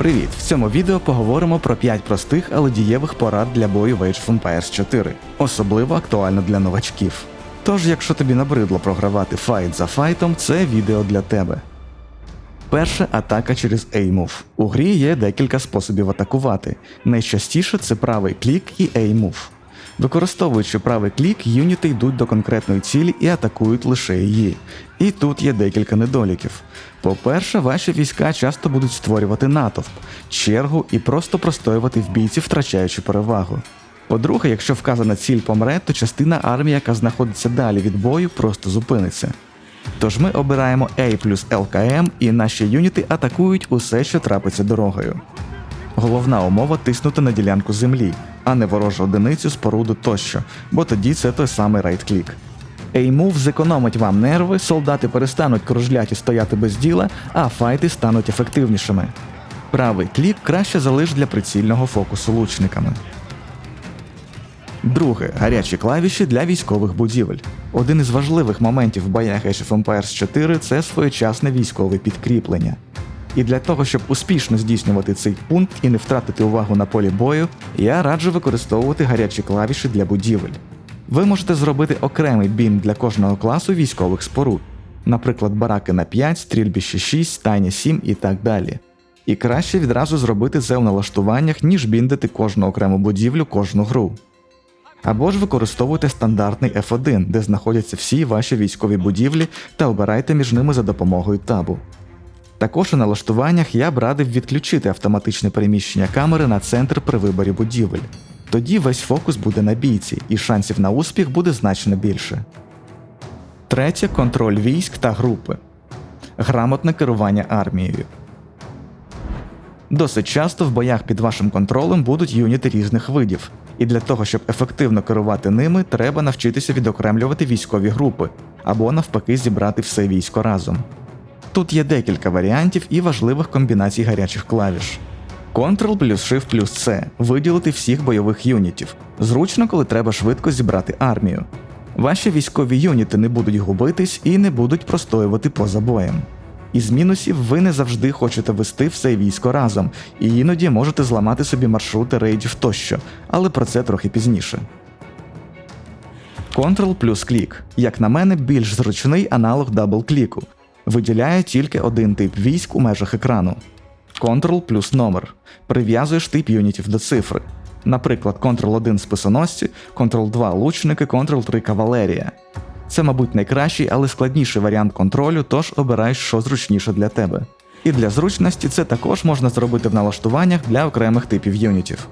Привіт! В цьому відео поговоримо про 5 простих, але дієвих порад для бою в Age of Empires 4, особливо актуально для новачків. Тож, якщо тобі набридло програвати файт за файтом, це відео для тебе. Перша атака через A-Move. У грі є декілька способів атакувати. Найчастіше це правий клік і A-Move. Використовуючи правий клік, юніти йдуть до конкретної цілі і атакують лише її. І тут є декілька недоліків. По-перше, ваші війська часто будуть створювати натовп, чергу і просто простоювати в бійці, втрачаючи перевагу. По-друге, якщо вказана ціль помре, то частина армії, яка знаходиться далі від бою, просто зупиниться. Тож ми обираємо A плюс ЛКМ і наші юніти атакують усе, що трапиться дорогою. Головна умова тиснути на ділянку землі, а не ворожу одиницю, споруду тощо, бо тоді це той самий райт-клік. A-Move зекономить вам нерви, солдати перестануть кружляти стояти без діла, а файти стануть ефективнішими. Правий клік краще залиш для прицільного фокусу лучниками. Друге гарячі клавіші для військових будівель. Один із важливих моментів в боях Age of Empires 4 це своєчасне військове підкріплення. І для того, щоб успішно здійснювати цей пункт і не втратити увагу на полі бою, я раджу використовувати гарячі клавіші для будівель. Ви можете зробити окремий бім для кожного класу військових споруд, наприклад, бараки на 5, стрільбище 6, стайня 7 і так далі. І краще відразу зробити це у налаштуваннях, ніж біндити кожну окрему будівлю кожну гру. Або ж використовуйте стандартний F1, де знаходяться всі ваші військові будівлі, та обирайте між ними за допомогою табу. Також у налаштуваннях я б радив відключити автоматичне переміщення камери на центр при виборі будівель. Тоді весь фокус буде на бійці, і шансів на успіх буде значно більше. Третє контроль військ та групи. Грамотне керування армією. Досить часто в боях під вашим контролем будуть юніти різних видів, і для того, щоб ефективно керувати ними, треба навчитися відокремлювати військові групи або навпаки зібрати все військо разом. Тут є декілька варіантів і важливих комбінацій гарячих клавіш. Ctrl плюс Shift плюс C виділити всіх бойових юнітів. Зручно, коли треба швидко зібрати армію. Ваші військові юніти не будуть губитись і не будуть простоювати поза боєм. Із мінусів ви не завжди хочете вести все військо разом, і іноді можете зламати собі маршрути рейдів тощо, але про це трохи пізніше. Ctrl плюс клік, як на мене, більш зручний аналог дабл-кліку. Виділяє тільки один тип військ у межах екрану. Ctrl плюс номер. Прив'язуєш тип юнітів до цифри. Наприклад, Ctrl-1 списоносці, Ctrl-2 лучники, Ctrl-3 кавалерія. Це, мабуть, найкращий, але складніший варіант контролю, тож обирай, що зручніше для тебе. І для зручності це також можна зробити в налаштуваннях для окремих типів юнітів.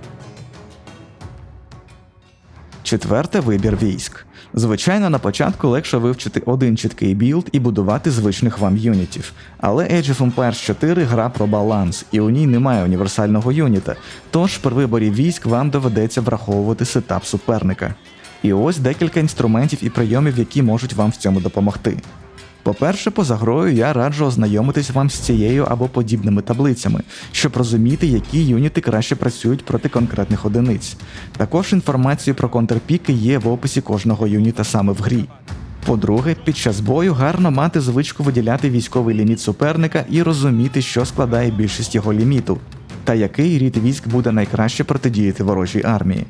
Четверте вибір військ. Звичайно, на початку легше вивчити один чіткий білд і будувати звичних вам юнітів. Але Age of Empires 4 гра про баланс, і у ній немає універсального юніта. Тож при виборі військ вам доведеться враховувати сетап суперника. І ось декілька інструментів і прийомів, які можуть вам в цьому допомогти. По-перше, поза грою я раджу ознайомитись вам з цією або подібними таблицями, щоб розуміти, які юніти краще працюють проти конкретних одиниць. Також інформацію про контрпіки є в описі кожного юніта саме в грі. По-друге, під час бою гарно мати звичку виділяти військовий ліміт суперника і розуміти, що складає більшість його ліміту, та який рід військ буде найкраще протидіяти ворожій армії.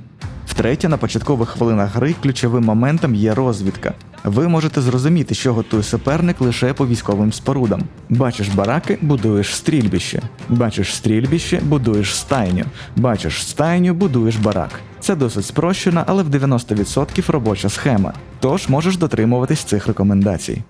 Втретє, на початкових хвилинах гри ключовим моментом є розвідка. Ви можете зрозуміти, що готує суперник лише по військовим спорудам. Бачиш бараки, будуєш стрільбище. Бачиш стрільбище, будуєш стайню. Бачиш стайню, будуєш барак. Це досить спрощена, але в 90% робоча схема. Тож можеш дотримуватись цих рекомендацій.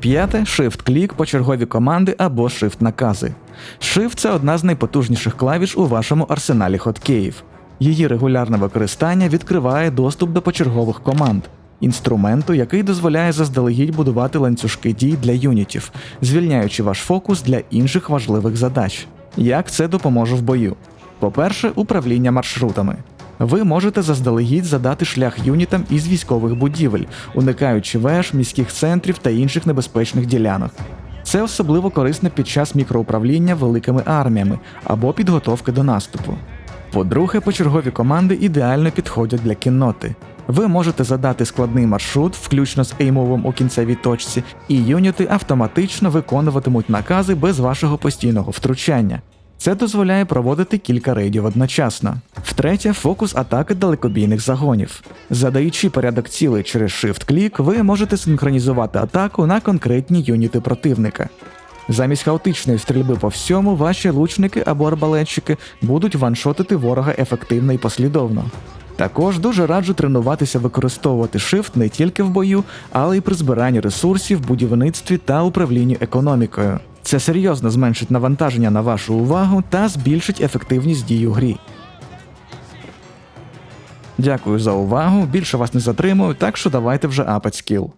П'яте Shift-клік по чергові команди або Shift-накази. Shift – це одна з найпотужніших клавіш у вашому арсеналі хоткеїв. Її регулярне використання відкриває доступ до почергових команд, інструменту, який дозволяє заздалегідь будувати ланцюжки дій для юнітів, звільняючи ваш фокус для інших важливих задач. Як це допоможе в бою? По-перше, управління маршрутами. Ви можете заздалегідь задати шлях юнітам із військових будівель, уникаючи веж, міських центрів та інших небезпечних ділянок. Це особливо корисно під час мікроуправління великими арміями або підготовки до наступу. По-друге, почергові команди ідеально підходять для кінноти. Ви можете задати складний маршрут, включно з еймовим у кінцевій точці, і юніти автоматично виконуватимуть накази без вашого постійного втручання. Це дозволяє проводити кілька рейдів одночасно. Втретє, фокус атаки далекобійних загонів. Задаючи порядок цілей через Shift-клік, ви можете синхронізувати атаку на конкретні юніти противника. Замість хаотичної стрільби по всьому, ваші лучники або арбалетчики будуть ваншотити ворога ефективно і послідовно. Також дуже раджу тренуватися використовувати Shift не тільки в бою, але й при збиранні ресурсів, будівництві та управлінні економікою. Це серйозно зменшить навантаження на вашу увагу та збільшить ефективність дій у грі. Дякую за увагу. Більше вас не затримую, так що давайте вже апать скіл.